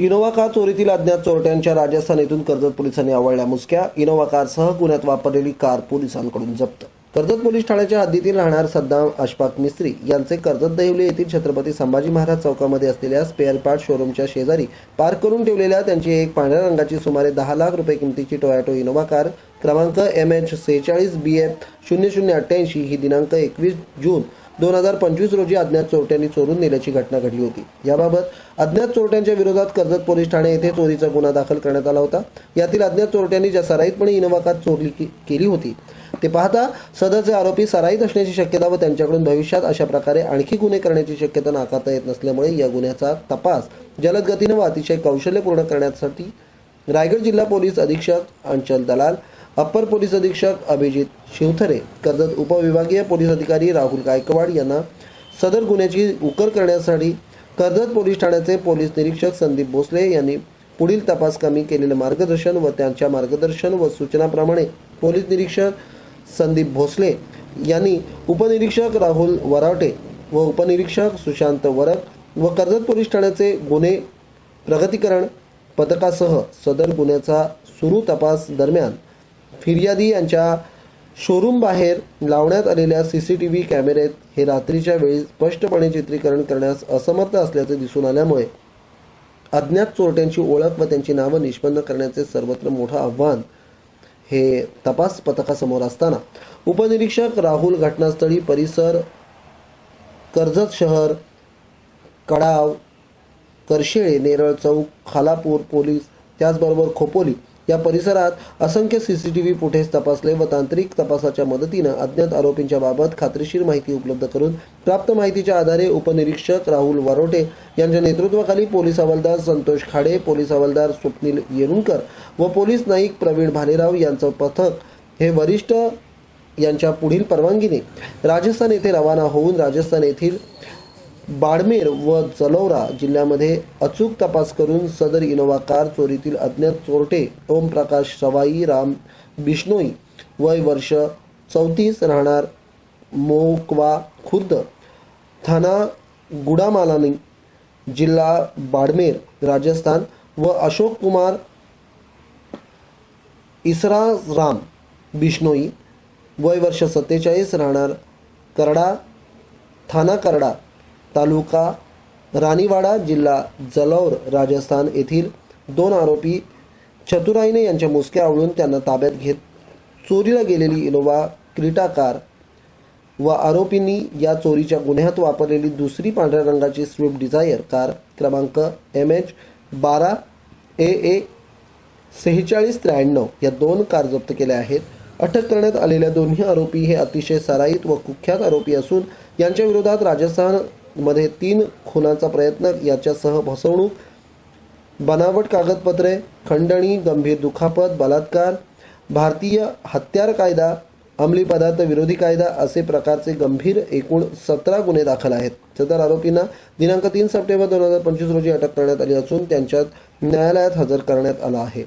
Innova car चोरीतील अज्ञात चोरट्यांच्या राजस्थान येथून कर्जत पोलिसांनी आवळल्या मुसक्या. इनोव्हा कारसह गुन्ह्यात वापरलेली कार पोलिसांकडून जप्त. कर्जत पोलीस ठाण्याच्या हद्दीतील राहणार सद्दाम अशफाक मिस्त्री यांचे कर्जत दहिवली येथील छत्रपती संभाजी महाराज चौकामध्ये असलेल्या स्पेअर पार्ट शोरूमच्या शेजारी पार्क करून ठेवलेल्या त्यांची एक पांढऱ्या रंगाची सुमारे दहा लाख रुपये किमतीची टोयॅटो इनोव्हा कार क्रमांक एम एच सेहेचाळीस बी एफ शून्य शून्य अठ्ठ्याऐंशी ही दिनांक एकवीस जून दोन हजार पंचवीस रोजी अज्ञात चोरट्यांनी चोरून नेल्याची घटना घडली होती. याबाबत अज्ञात चोरट्यांच्या विरोधात कर्जत पोलीस ठाणे येथे चोरीचा गुन्हा दाखल करण्यात आला होता. यातील अज्ञात चोरट्यांनी ज्या सराईतपणे इनोव्हा चोरली केली होती ते पाहता सदरचे आरोपी सराईत असण्याची शक्यता व त्यांच्याकडून भविष्यात अशा प्रकारे आणखी गुन्हे करण्याची शक्यता नाकारता येत नसल्यामुळे या गुन्ह्याचा तपास जलद गतीनं व अतिशय कौशल्यपूर्ण करण्यासाठी रायगड जिल्हा पोलीस अधीक्षक अंचल दलाल अप्पर पोलीस अधीक्षक अभिजित शिवथरे कर्जत उपविभागीय पोलीस अधिकारी राहुल गायकवाड यांना सदर गुन्ह्याची उकर करण्यासाठी कर्जत पोलीस ठाण्याचे पोलीस निरीक्षक संदीप भोसले यांनी पुढील तपास कमी केलेले मार्गदर्शन व त्यांच्या मार्गदर्शन व सूचनाप्रमाणे पोलीस निरीक्षक संदीप भोसले यांनी उपनिरीक्षक राहुल वरावटे व उपनिरीक्षक सुशांत वरक व कर्जत पोलीस ठाण्याचे गुन्हे प्रगतीकरण पथकासह सदर गुन्ह्याचा सुरू तपास दरम्यान फिर्यादी यांच्या शोरूम बाहेर लावण्यात आलेल्या सी सी टी व्ही कॅमेऱ्यात हे रात्रीच्या वेळी स्पष्टपणे चित्रीकरण करण्यास असमर्थ असल्याचे दिसून आल्यामुळे अज्ञात चोरट्यांची ओळख व त्यांची नावं निष्पन्न करण्याचे सर्वत्र मोठं आव्हान हे तपास पथकासमोर असताना. उपनिरीक्षक राहुल घटनास्थळी परिसर कर्जत शहर कडाव करशेळे नेरळ चौक खालापूर पोलीस त्याचबरोबर खोपोली या परिसरात असंख्य सीसीटीव्ही फुटेज तपासले व तांत्रिक तपासाच्या मदतीनं अज्ञात आरोपींच्या बाबत खात्रीशीर माहिती उपलब्ध करून प्राप्त माहितीच्या आधारे उपनिरीक्षक राहुल वरोटे यांच्या नेतृत्वाखाली पोलीस हवालदार संतोष खाडे पोलीस हवालदार स्वप्नील येरुणकर व पोलीस नाईक प्रवीण भालेराव यांचं पथक हे वरिष्ठ यांच्या पुढील परवानगीने राजस्थान येथे रवाना होऊन राजस्थान येथील बाडमेर व जलौरा जिल्ह्यामध्ये अचूक तपास करून सदर इनोव्हा कार चोरीतील अज्ञात चोरटे ओमप्रकाश सवाई राम बिश्नोई वय वर्ष चौतीस राहणार मोकवा खुर्द थाना गुडामालानी जिल्हा बाडमेर राजस्थान व अशोक कुमार इसरा राम बिश्नोई वय वर्ष सत्तेचाळीस राहणार करडा थाना करडा तालुका राणीवाडा जिल्हा जलौर राजस्थान येथील दोन आरोपी चतुराईने यांच्या मुसक्या आवळून त्यांना ताब्यात घेत चोरीला गेलेली इनोवा क्रिटा कार व आरोपींनी या चोरीच्या गुन्ह्यात वापरलेली दुसरी पांढऱ्या रंगाची स्विफ्ट डिझायर कार क्रमांक एम एच बारा ए ए सेहेचाळीस त्र्याण्णव या दोन कार जप्त केल्या आहेत. अटक करण्यात आलेल्या दोन्ही आरोपी हे अतिशय सराईत व कुख्यात आरोपी असून यांच्या विरोधात मध्ये तीन खुनाचा प्रयत्न याच्यासह फसवणूक बनावट कागदपत्रे खंडणी गंभीर दुखापत बलात्कार भारतीय हत्यार कायदा अंमली पदार्थ विरोधी कायदा असे प्रकारचे गंभीर एकूण सतरा गुन्हे दाखल आहेत. सदर आरोपींना दिनांक तीन सप्टेंबर दोन हजार पंचवीस रोजी अटक करण्यात आली असून त्यांच्यात न्यायालयात हजर करण्यात आला आहे.